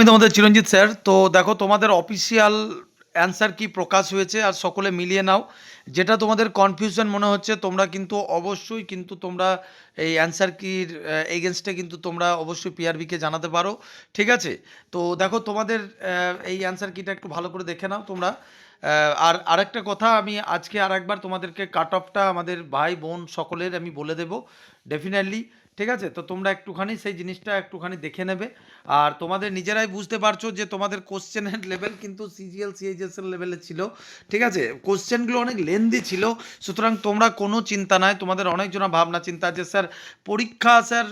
আমি তোমাদের চিরঞ্জিত স্যার, তো দেখো তোমাদের অফিসিয়াল অ্যান্সার কি প্রকাশ হয়েছে আর সকলে মিলিয়ে নাও। যেটা তোমাদের কনফিউশন মনে হচ্ছে, তোমরা কিন্তু অবশ্যই কিন্তু তোমরা এই অ্যান্সার কির এগেনস্টে কিন্তু তোমরা অবশ্যই পিআরবিকে জানাতে পারো, ঠিক আছে? তো দেখো তোমাদের এই অ্যান্সার কিটা একটু ভালো করে দেখে নাও তোমরা। আর আরেকটা কথা আমি আজকে আর একবার তোমাদেরকে কাট অফটা আমাদের ভাই, বোন সকলের আমি বলে দেবো। ডেফিনেটলি ঠিক আছে? তো তোমরা একটুখানি সেই জিনিসটা একটুখানি দেখে নেবে। আর তোমাদের নিজেরাই বুঝতে পারছ যে তোমাদের কোশ্চেনের লেভেল কিন্তু সিজিএল সিএইচএস এর লেভেলে ছিল। ঠিক আছে? কোশ্চেনগুলো অনেক লেন্দি ছিল। সুতরাং তোমরা কোনো চিন্তা নাই। তোমাদের অনেকজনা ভাবনা চিন্তা যে স্যার, পরীক্ষা স্যার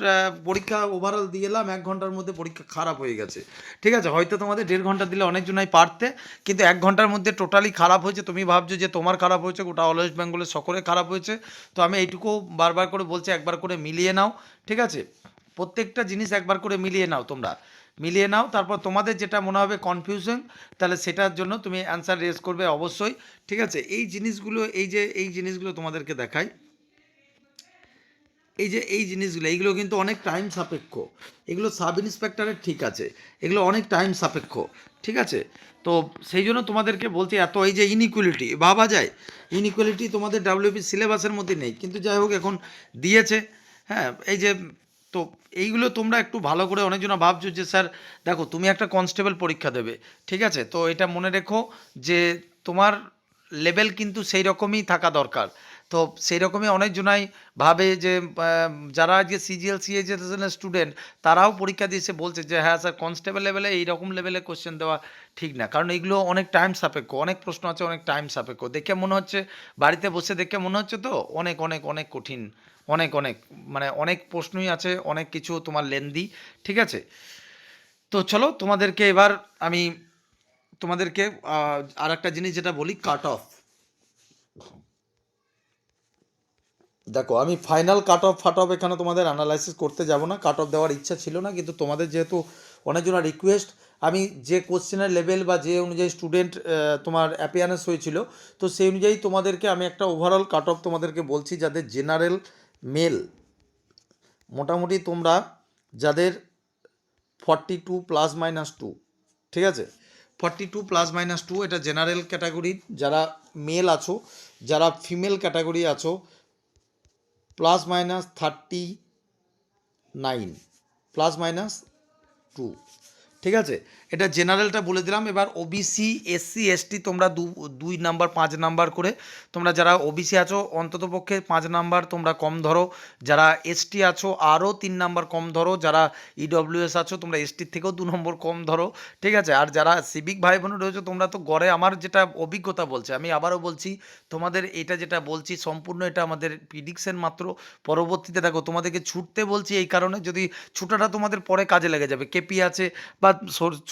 পরীক্ষা ওভারঅল দিয়ে এলাম, এক ঘণ্টার মধ্যে পরীক্ষা খারাপ হয়ে গেছে। ঠিক আছে? হয়তো তোমাদের দেড় ঘণ্টা দিলে অনেকজনাই পারতে, কিন্তু এক ঘণ্টার মধ্যে টোটালি খারাপ হয়েছে। তুমি ভাবছ যে তোমার খারাপ হয়েছে, গোটা অল ওয়েস্ট বেঙ্গলের সকলে খারাপ হয়েছে। তো আমি এইটুকু বারবার করে বলছি, একবার করে মিলিয়ে নাও। ঠিক আছে? প্রত্যেকটা জিনিস একবার করে মিলিয়ে নাও তোমরা। মিলিয়ে নাও, তারপর তোমাদের যেটা মনে হবে কনফিউশন তাহলে সেটার জন্য তুমি অ্যান্সার রেজ করবে অবশ্যই। ঠিক আছে? এই জিনিসগুলো, এই যে, এই জিনিসগুলো তোমাদেরকে দেখাই। এই যে, এই জিনিসগুলো, এইগুলো কিন্তু অনেক টাইম সাপেক্ষ। এগুলো সাব ইন্সপেক্টরের ঠিক আছে। এগুলো অনেক টাইম সাপেক্ষ। ঠিক আছে? তো সেই জন্য তোমাদেরকে বলছি, এত এই যে ইনইকুয়ালিটি ভাবা যায়। ইনইকুয়ালিটি তোমাদের ডাব্লিউপি সিলেবাসের মধ্যে নেই। কিন্তু যাই হোক, এখন দিয়েছে। হ্যাঁ এই যে তো এইগুলো তোমরা একটু ভালো করে অনেকজন ভাবছ যে, স্যার, দেখো, তুমি একটা কনস্টেবল পরীক্ষা দেবে, ঠিক আছে? তো এটা মনে রেখো যে, তোমার লেভেল কিন্তু সেই রকমই থাকা দরকার। তো সেই রকমই অনেকজনাই ভাবে যে যারা আজকে সিজিএল সিএইচএস স্টুডেন্ট তারাও পরীক্ষা দিয়েছে বলছে যে হ্যাঁ স্যার কনস্টেবল লেভেলে এইরকম লেভেলে কোশ্চেন দেওয়া ঠিক না। কারণ এইগুলো অনেক টাইম সাপেক্ষ, অনেক প্রশ্ন আছে, অনেক টাইম সাপেক্ষ। দেখে মনে হচ্ছে বাড়িতে বসে, দেখে মনে হচ্ছে তো অনেক অনেক অনেক কঠিন অনেক অনেক মানে অনেক প্রশ্নই আছে, অনেক কিছু তোমার লেন্দি, ঠিক আছে? তো চলো তোমাদেরকে এবার আমি তোমাদেরকে আর একটা জিনিস যেটা বলি কাট অফ দেখো, আমি final cut off fat off এখানে তোমাদের অ্যানালাইসিস করতে যাব না। কাট অফ দেওয়ার ইচ্ছা ছিল না, কিন্তু তোমাদের যেহেতু অনেকজনের রিকোয়েস্ট আমি যে কোশ্চেনের লেভেল বা যে অনুযায়ী স্টুডেন্ট তোমার অ্যাপিয়ারেন্স হয়েছিল, তো সেই অনুযায়ী তোমাদেরকে আমি একটা ওভারঅল কাট অফ তোমাদেরকে বলছি যাদের জেনারেল মেল। মোটামুটি তোমরা যাদের forty two plus minus two ঠিক আছে? Forty two plus minus two এটা জেনারেল ক্যাটাগরি যারা মেল আছো, যারা ফিমেল ক্যাটাগরি আছো plus minus thirty nine plus minus two ঠিক আছে? এটা জেনারেলটা বলে দিলাম। এবার ওবিসি এসসি এসটি তোমরা দু, দুই নাম্বার, পাঁচ নাম্বার করে তোমরা যারা ওবিসি আছো, অন্ততপক্ষে পাঁচ নাম্বার তোমরা কম ধরো। যারা এসটি আছো, আরও তিন নাম্বার কম ধরো। যারা ইডব্লিউএস আছো, তোমরা এসটির থেকেও দু নম্বর কম ধরো। ঠিক আছে? আর যারা সিভিক ভাই বোন রয়েছে, তোমরা তো গড়ে আমার যেটা অভিজ্ঞতা বলছে, আমি আবারও বলছি, তোমাদের এটা যেটা বলছি, সম্পূর্ণ এটা আমাদের প্রিডিকশন মাত্র। পরবর্তীতে দেখো, তোমাদেরকে ছুটতে বলছি এই কারণে, যদি ছুটাটা তোমাদের পরে কাজে লেগে যাবে। কেপি আছে বা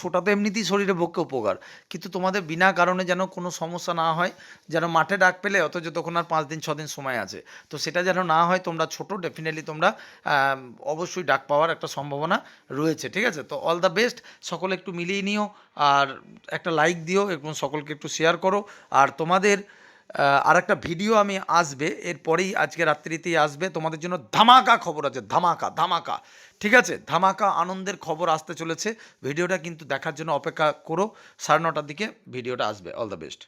ছোটা তো এমনিতেই শরীরের পক্ষে উপকার। কিন্তু তোমাদের বিনা কারণে যেন কোনো সমস্যা না হয়, যেন মাঠে ডাক পেলে অথচ তখন আর পাঁচ দিন, ছ দিন সময় আছে। তো সেটা যেন না হয়, তোমরা ছোট ডেফিনেটলি তোমরা অবশ্যই ডাক পাওয়ার একটা সম্ভাবনা রয়েছে, ঠিক আছে? তো অল দ্য বেস্ট সকলে একটু মিলিয়ে নিও, আর একটা লাইক দিও এবং সকলকে একটু শেয়ার করো। আর তোমাদের আর একটা ভিডিও আমি আসবে, এরপরেই আজকে রাত্রিতেই আসবে। তোমাদের জন্য ধামাকা খবর আছে, ধামাকা ধামাকা। ঠিক আছে? ধামাকা আনন্দের খবর আসতে চলেছে। ভিডিওটা কিন্তু দেখার জন্য অপেক্ষা করো। সাড়ে নটার দিকে ভিডিওটা আসবে। All the best